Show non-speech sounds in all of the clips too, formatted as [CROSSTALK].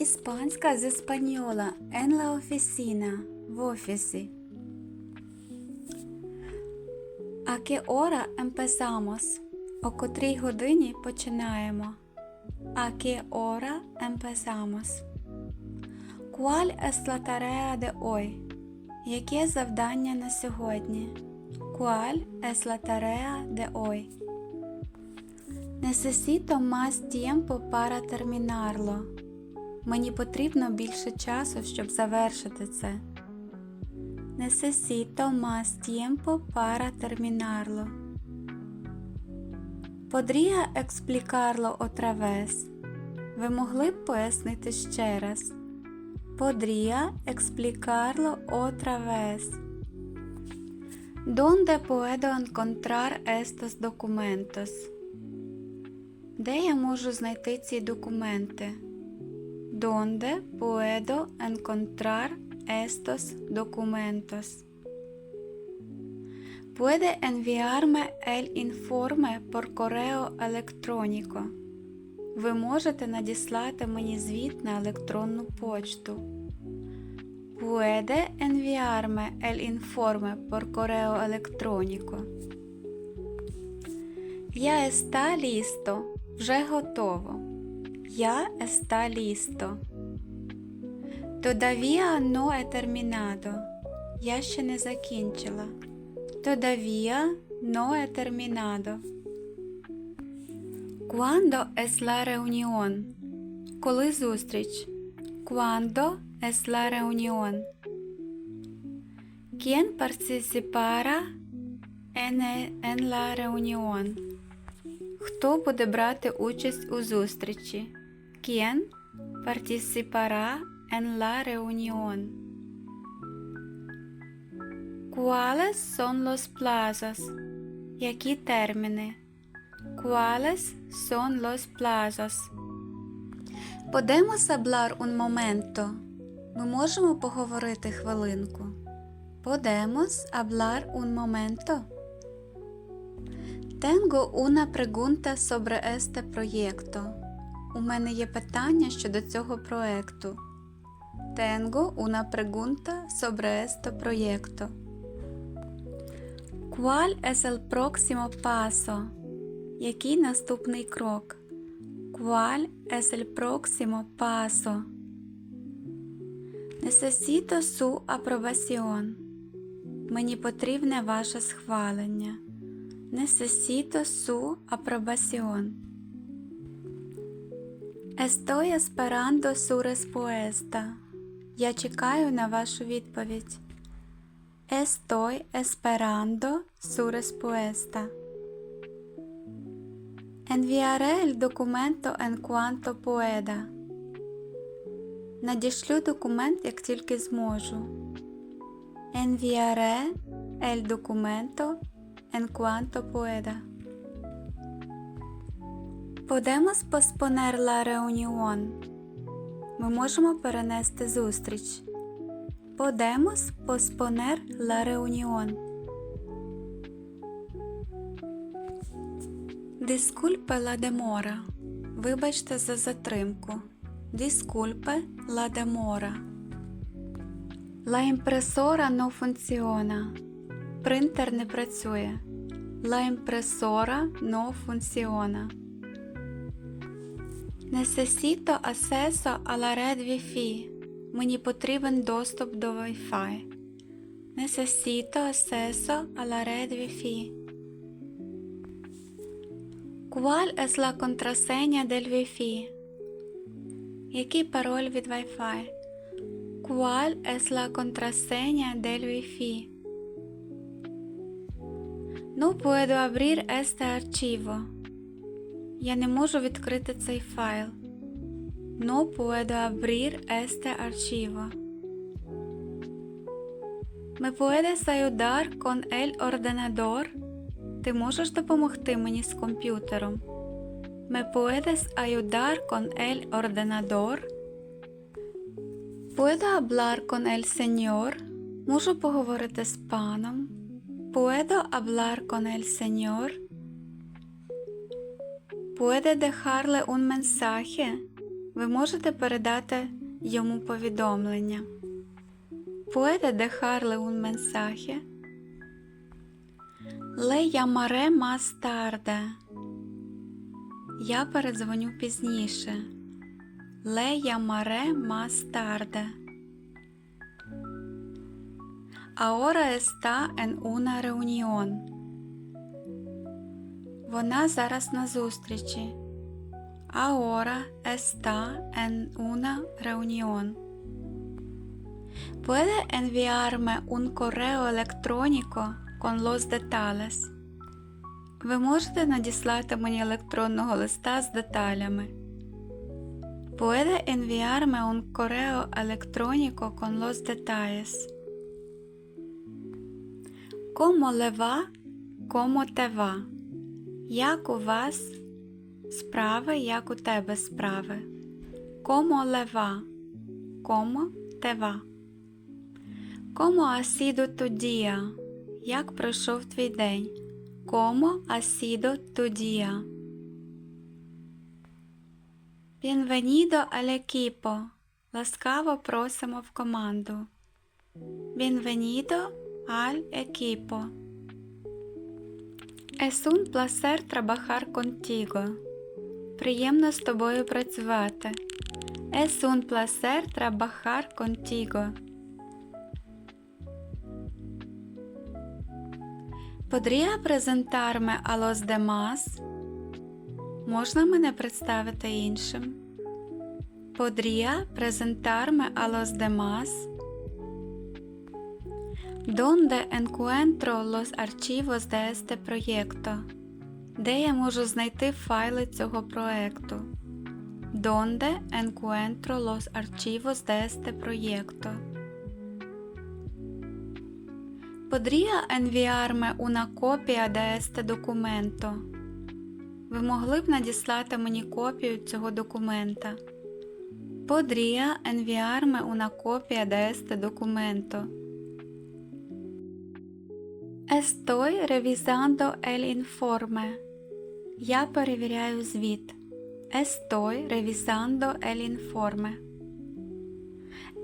Іспанська з española en la oficina в офісі. А que hora empezamos? О котрій годині починаємо. А que hora empezamos? ¿Cuál es la tarea de hoy? Яке завдання на сьогодні? ¿Cuál es la tarea de hoy? Necesito más tiempo para terminarlo. Мені потрібно більше часу, щоб завершити це. Tiempo para terminarlo. Podría explicarlo otra vez. Ви могли б пояснити ще раз? Explicarlo otra vez. ¿Dónde puedo encontrar estos documentos? Де я можу знайти ці документи? ¿Dónde puedo encontrar estos documentos? Puede enviarme el informe por correo electrónico. Ви можете надіслати мені звіт на електронну почту. Puede enviarme el informe por correo electrónico. Я está listo. Вже готово. Я está listo. Todavía no he terminado. Я ще не закінчила. Todavía no he terminado. ¿Cuándo es la reunión? Коли зустріч? ¿Cuándo es la reunión? ¿Quién participará en, en la reunión? Хто буде брати участь у зустрічі? ¿Quién participará en la reunión? ¿Cuáles son los plazos? Які терміни? ¿Cuáles son los plazos? Podemos hablar un momento. Ми можемо поговорити хвилинку. Podemos hablar un momento. Tengo una pregunta sobre este proyecto. У мене є питання щодо цього проекту. Tengo una pregunta sobre este proyecto. ¿Cuál es el próximo paso? Який наступний крок? ¿Cuál es el próximo paso? Necesito su aprobación. Мені потрібне ваше схвалення. Necesito su aprobación. Estoy esperando su respuesta. Я чекаю на вашу відповідь. Estoy esperando su respuesta. Enviaré el documento en cuanto pueda. Надішлю документ, як тільки зможу. Enviaré el documento en cuanto pueda. Posponer la reunión. Ми можемо перенести зустріч. Podemos posponer la reunión. Disculpe la demora. Вибачте за затримку. Disculpe la demora. La impresora no funciona. Принтер не працює. La impresora no funciona. Necesito acceso a la red Wi-Fi. Мені потрібен доступ до Wi-Fi. Necesito acceso a la red Wi-Fi. ¿Cuál es la contraseña del Wi-Fi? Який пароль від Wi-Fi? ¿Cuál es la contraseña del Wi-Fi? No puedo abrir este archivo. Я не можу відкрити цей файл. No puedo abrir este archivo. ¿Me puedes ayudar con el ordenador? Ти можеш допомогти мені з комп'ютером? ¿Me puedes ayudar con el ordenador? ¿Puedo hablar con el señor? Можу поговорити з паном? ¿Puedo hablar con el señor? ¿Puede dejarle un mensaje? ви можете передати йому повідомлення. Puede dejarle un mensaje. Le llamaré más tarde. Я передзвоню пізніше. Ahora está en una reunión. Вона зараз на зустрічі. Ahora está en una reunión. Puede enviarme un correo electrónico con los detalles. Ви можете надіслати мені електронного листа з деталями. Puede enviarme un correo electrónico con los detalles. ¿Cómo le va? ¿Cómo te va? Як у вас справи, як у тебе справи? ¿Cómo le va? ¿Cómo te va? ¿Cómo ha sido tu día? Як пройшов твій день? ¿Cómo ha sido tu día? Bienvenido al equipo. Ласкаво просимо в команду. Bienvenido al equipo. Un placer trabajar contigo. Приємно з тобою працювати. Placer trabajar contigo. Podría presentarme a los demás? Можна мене представити іншим? Presentarme a los demás? ¿Dónde encuentro los archivos de este proyecto? Де я можу знайти файли цього проекту? ¿Dónde encuentro los archivos de este proyecto? ¿Podría enviarme una copia de este documento? Ви могли б надіслати мені копію цього документа? Podría enviarme una copia de este documento? Estoy revisando el informe. Я перевіряю звіт. Estoy revisando el informe.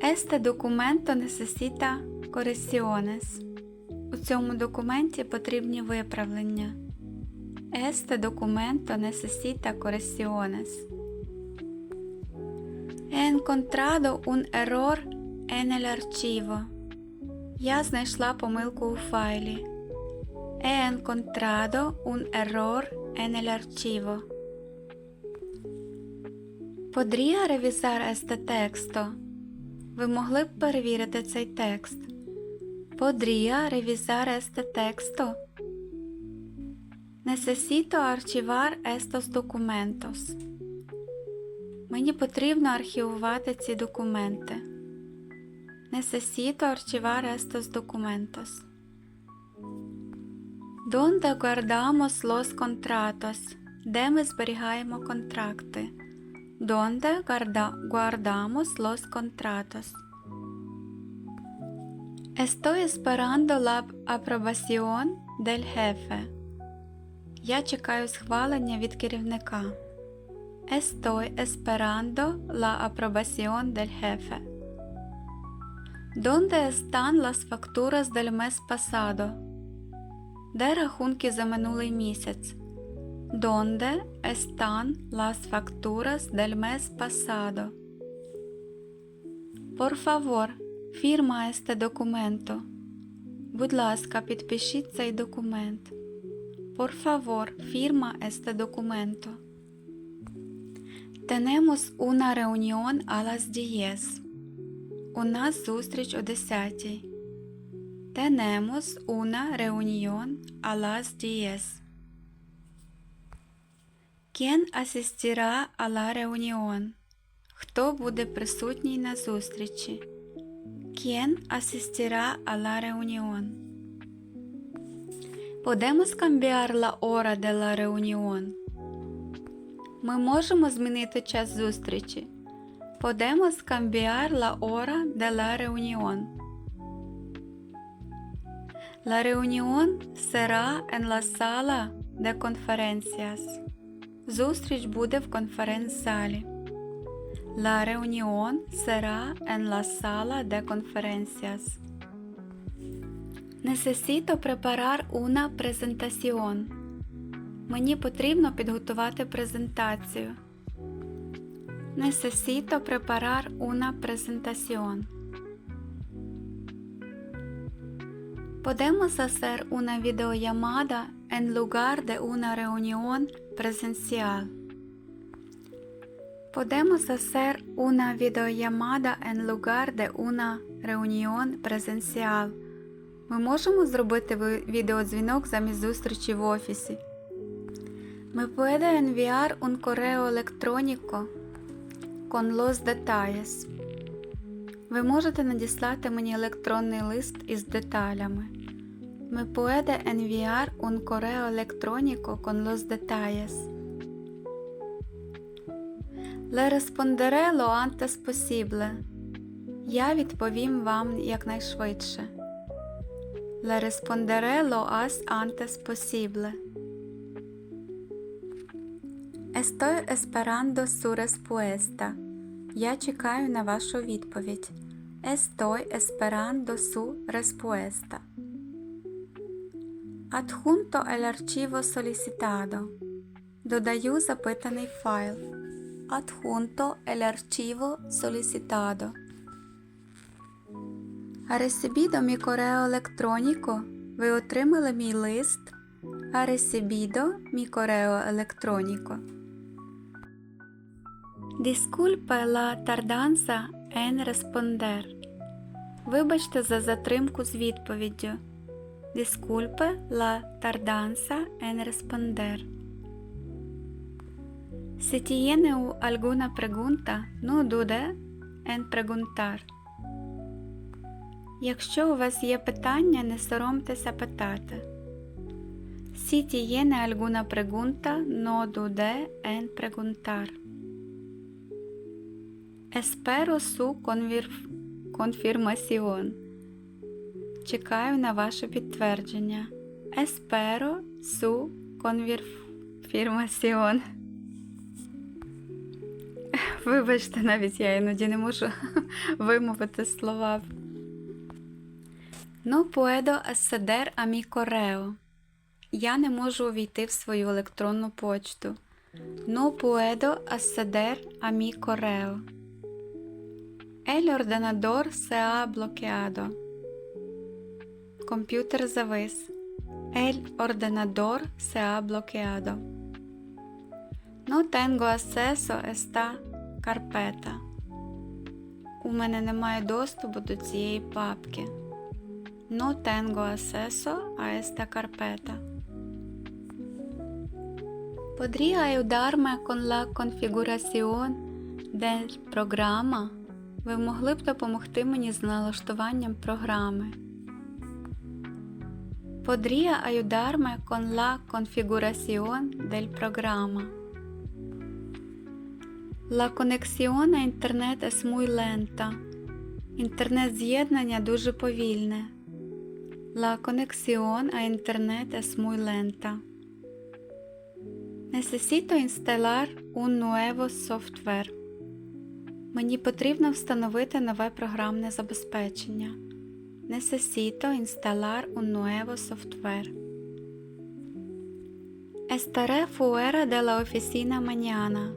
Este documento necesita correcciones. У цьому документі потрібні виправлення. Este documento necesita correcciones. He encontrado un error en el archivo. Я знайшла помилку у файлі. He encontrado un error en el archivo. Podría revisar este texto. Ви могли б перевірити цей текст. Podría revisar este texto. Necesito archivar estos documentos. Мені потрібно архівувати ці документи. Necesito archivar estos documentos. ¿Dónde guardamos los contratos? Де ми зберігаємо контракти? ¿Dónde guarda- guardamos los contratos? Estoy esperando la aprobación del jefe. Я чекаю схвалення від керівника. Estoy esperando la aprobación del jefe. ¿Dónde están las facturas del mes pasado? Де рахунки за минулий місяць? Por favor, firma este documento. Будь ласка, підпишіть цей документ. Por favor, firma este documento. Tenemos una reunión a las 10. У нас зустріч о 10. Tenemos una reunión a las 10. ¿Quién asistirá a la reunión? Хто буде присутній на зустрічі? ¿Quién asistirá a la reunión? Podemos cambiar la hora de la reunión. Ми можемо змінити час зустрічі. Podemos cambiar la hora de la reunión. La reunión será en la sala de conferencias. Зустріч буде в конференц-залі. La reunión será en la sala de conferencias. Necesito preparar una presentación. Мені потрібно підготувати презентацію. Necesito preparar una presentación. Podemos hacer una videollamada en lugar de una reunión presencial. Podemos hacer una videollamada en lugar de una reunión presencial. Ми можемо зробити відеодзвінок замість зустрічі в офісі. Me puede enviar un correo electrónico con los detalles. Ви можете надіслати мені електронний лист із деталями. Me puede enviar un correo electrónico con los detalles. Le responderé lo antes posible. Я відповім вам якнайшвидше. Le responderé lo as antes posible. Estoy esperando su respuesta. Я чекаю на вашу відповідь. Estoy esperando su respuesta. Adjunto el archivo solicitado. Додаю запитаний файл. Adjunto el archivo solicitado. Mi correo electrónico. Ви отримали мій лист. Tardanza en responder. Вибачте за затримку з відповіддю. Disculpe la tardanza en responder. Si tiene alguna pregunta, no dude en preguntar. Якщо у вас є питання, не соромтеся питати. Si tiene alguna pregunta, no dude en preguntar. Espero su confirmación. Чекаю на ваше підтвердження. Espero su confirmación. Вибачте, навіть я іноді не можу [LAUGHS] вимовити слова. No puedo acceder a mi correo. Я не можу увійти в свою електронну почту. No puedo acceder a mi correo. El ordenador se ha bloqueado. Комп'ютер завис. El ordenador se ha bloqueado. No tengo acceso esta carpeta. У мене немає доступу до цієї папки. No tengo acceso a esta carpeta. ¿Podría ayudarme con la configuración del programa? Ви могли б допомогти мені з налаштуванням програми. ¿Podría ayudarme con la configuración del programa? La conexión a internet es muy lenta. Інтернет-з'єднання дуже повільне. La conexión a internet es muy lenta. Necesito instalar un nuevo software. Мені потрібно встановити нове програмне забезпечення. Necesito instalar un nuevo software. Estaré fuera de la oficina mañana.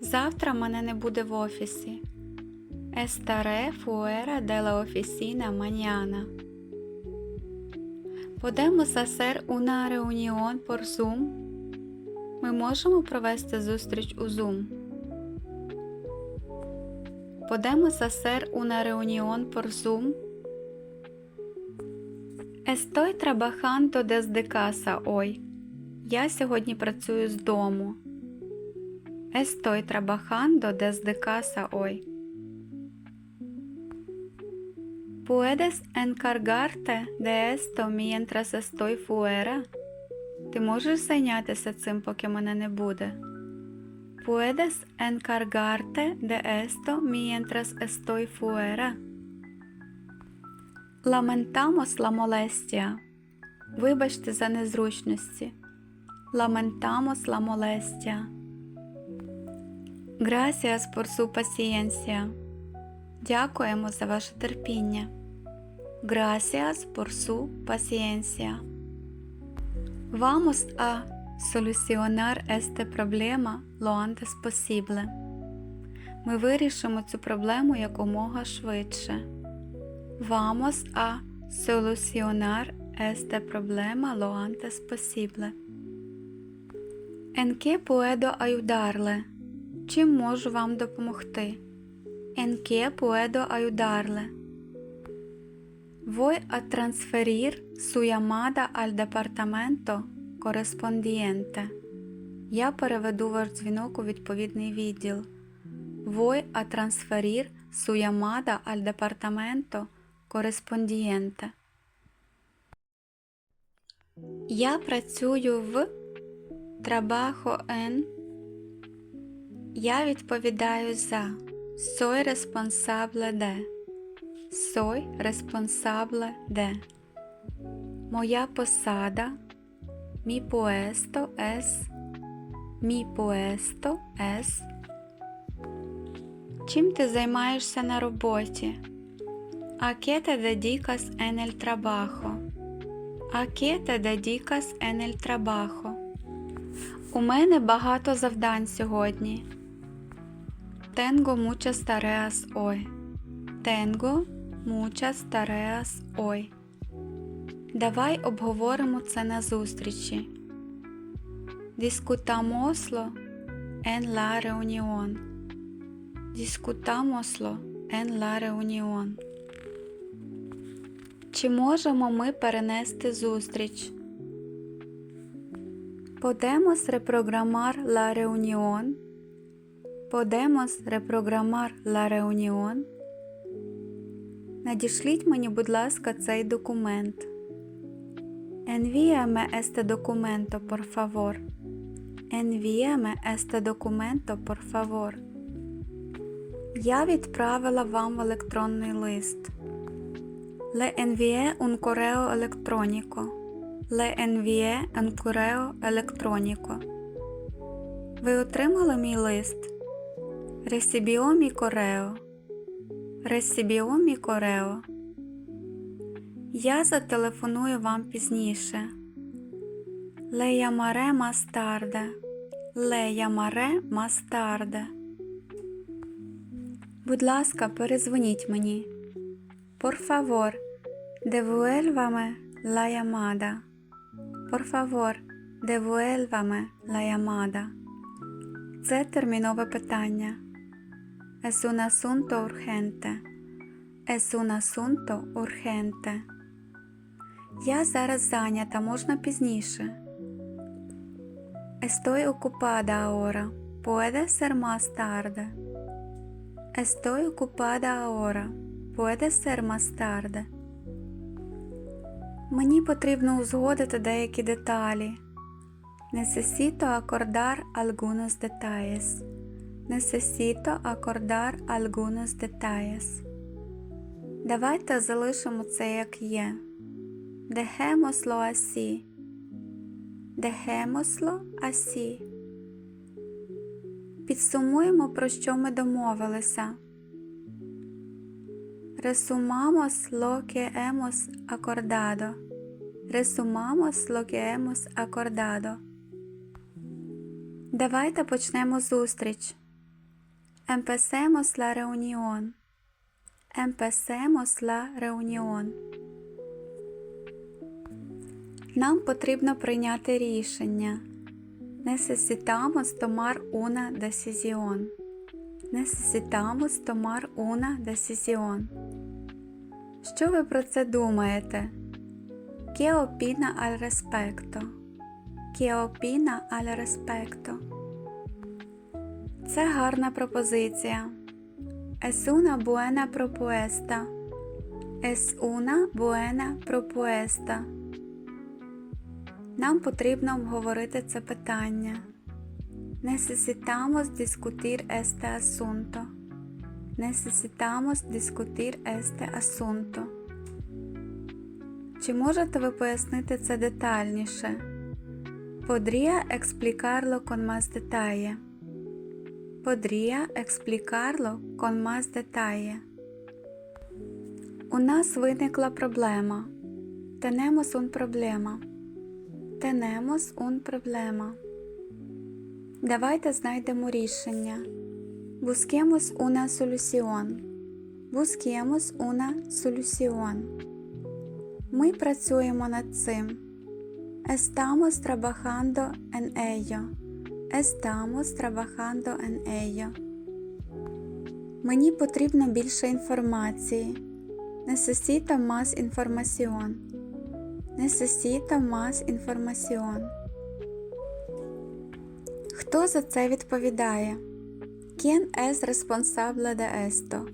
Завтра мене не буде в офісі. Estaré fuera de la oficina mañana. Podemos hacer una reunión por Zoom. Ми можемо провести зустріч у Zoom. Podemos hacer una reunión por Zoom. Estoy trabajando desde casa hoy. Я сьогодні працюю з дому. Estoy trabajando desde casa hoy. ¿Puedes encargarte de esto mientras estoy fuera? Ти можеш зайнятися цим, поки мене не буде? ¿Puedes encargarte de esto mientras estoy fuera? La molestia. Вибачте за незручності. La molestia. Gracias por su. Дякуємо за ваше терпіння. Gracias por su paciencia. Vamos a solucionar este problema lo. Ми вирішимо цю проблему якомога швидше. Vamos a solucionar este problema lo antes posible. En qué puedo ayudarle? Чим можу вам допомогти? En qué puedo ayudarle? Voy a transferir su llamada al departamento correspondiente. Я переведу ваш дзвінок у відповідний відділ. Voy a transferir su llamada al departamento correspondiente. Я працюю в Trabajo en Я відповідаю за Soy responsable de Soy responsable de Моя посада Mi puesto es Mi puesto es Чим ти займаєшся на роботі? ¿A te dedicas en el trabajo? ¿A qué te dedicas en el trabajo? У мене багато завдань сьогодні. Tengo muchas tareas hoy. Tengo muchas tareas hoy. Давай обговоримо це на зустрічі. Discutámoslo en la reunión. Discutámoslo en la reunión. Чи можемо ми перенести зустріч? Podemos reprogramar la reunión. Podemos reprogramar la reunión. Надішліть мені, будь ласка, цей документ. Envíame este documento, por favor. Envíame este documento, por favor. Я відправила вам електронний лист. Le envié un correo electrónico. Le envié un correo electrónico. Ви отримали мій лист? Recibió mi correo. Recibió mi correo. Я зателефоную вам пізніше. Le llamaré más tarde. Le llamaré más tarde. Будь ласка, перезвоніть мені. Por favor, devuélvame la llamada. Por favor, devuélvame la llamada. Це термінове питання. Es un asunto urgente. Es un asunto urgente. Я зараз зайнята, можна пізніше. Estoy ocupada ahora. Puede ser más tarde. Estoy ocupada ahora. Más tarde. Мені потрібно узгодити деякі деталі. Necesito acordar algunos detalles. Necesito acordar algunos detalles. Давайте залишимо це як є. Dejémoslo así. Dejémoslo así. Підсумуємо, про що ми домовилися. Resumamos lo que hemos acordado. Resumamos lo que hemos acordado. Давайте почнемо зустріч. Empecemos la reunión. Empecemos la reunión. Нам потрібно прийняти рішення. Necesitamos tomar una decisión. Necesitamos tomar una decisión. Що ви про це думаєте? ¿Qué opina al respecto? ¿Qué opina al respecto? Це гарна пропозиція. Es una buena propuesta. Es una buena propuesta. Нам потрібно обговорити це питання. Necesitamos discutir este asunto. Necesitamos discutir este asunto. Чи можете ви пояснити це детальніше? Podría explicarlo con más detalle. podría explicarlo con más detalle. У нас виникла проблема. Tenemos un problema. Tenemos un problema. Давайте знайдемо рішення. Busquemos una solución. Busquemos una solución. Ми працюємо над цим. Estamos trabajando en ello. Estamos trabajando en ello. Мені потрібно більше інформації. Necesito más información. Necesito más información. Хто за це відповідає? ¿Quién es responsable de esto?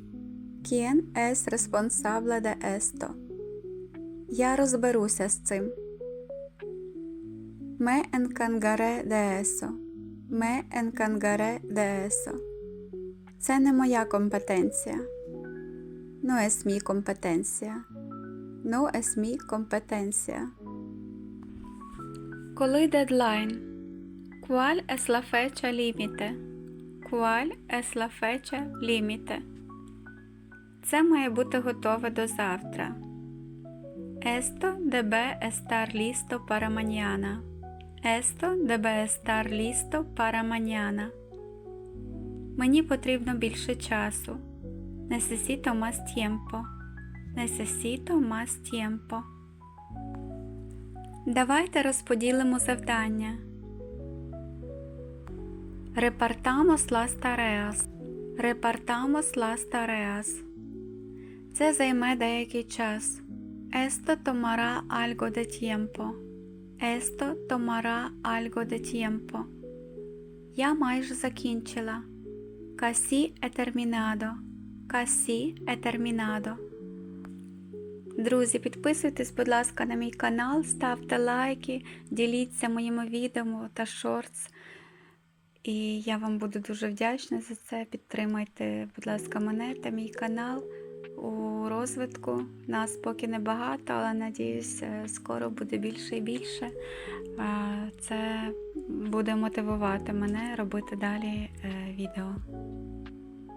¿Quién es responsable de esto? Я розберуся з цим. Eso. Me encargaré de eso. Це не моя компетенція. Mi competencia. No es mi competencia. Коли дедлайн? ¿Cuál es la fecha límite? ¿Cuál es la fecha límite? Це має бути готове до завтра. Esto debe estar listo para mañana. Esto debe estar listo para mañana. Мені потрібно більше часу. Necesito más tiempo. Necesito más tiempo. Давайте розподілимо завдання. Tareas. Repartamos las tareas. Це займе деякий час. Tomará algo de tiempo. Esto tomará algo de tiempo. Я майже закінчила. Casi he terminado. Casi he terminado. Друзі, підписуйтесь, будь ласка, на мій канал, ставте лайки, діліться моїми відео та шортс. І я вам буду дуже вдячна за це. Підтримайте, будь ласка, мене та мій канал у розвитку. Нас поки небагато, але надіюсь, е, скоро буде більше і більше. Це буде мотивувати мене робити далі е, відео.